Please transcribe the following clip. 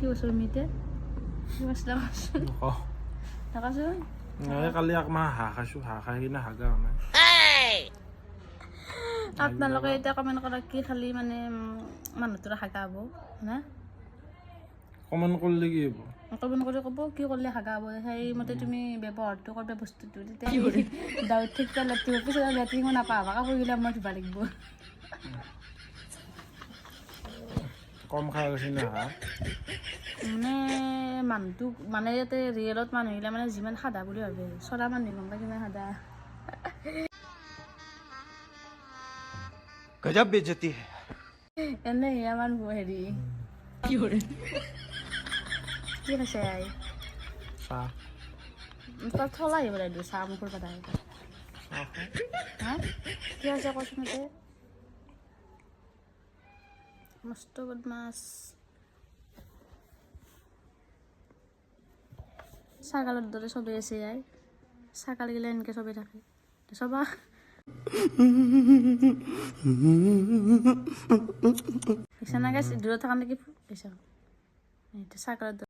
কিয় ওচৰ মিতে আপোনালোকে এতিয়া কমেণ্ট কৰা কি খালি মানে মানুহটোৰে হাগা হ'ব নে কমেণ্ট কৰিলে কি হ'ব? কমেণ্ট কৰি ক'ব কি কৰিলে হাগা হ'ব? সেইমতে তুমি ব্যৱহাৰটো কৰিবা বস্তুটো তেতিয়া ঠিক কৰিলে লেট্ৰিন লেট্ৰিনো নাপাহৰা কৰিলে মই ধুব লাগিব। কম খাই গৈছে নহয়। মানে মানুহটোক মানে ইয়াতে ৰিয়েলত মানুহগিলা মানে যিমান সাদা বুলি ভাবে চৰা মানুহ গম পাই কিমান সাদা? গজব বেজতি এনে সেয়া মানুহ হেৰি। কি কৰে? কি খাইছে আই? চাহ। তই থলা আহিব লাগিব চাহ মুখৰ কথা কি আছে কচোন মস্ত বদমাছ ছাগালৰ দৰে চবেই আছে আই ছাগালগিলা এনেকৈ চবেই থাকে। চবা বিছনাকে দূৰত থকা নেকি? ছাগালৰ দৰে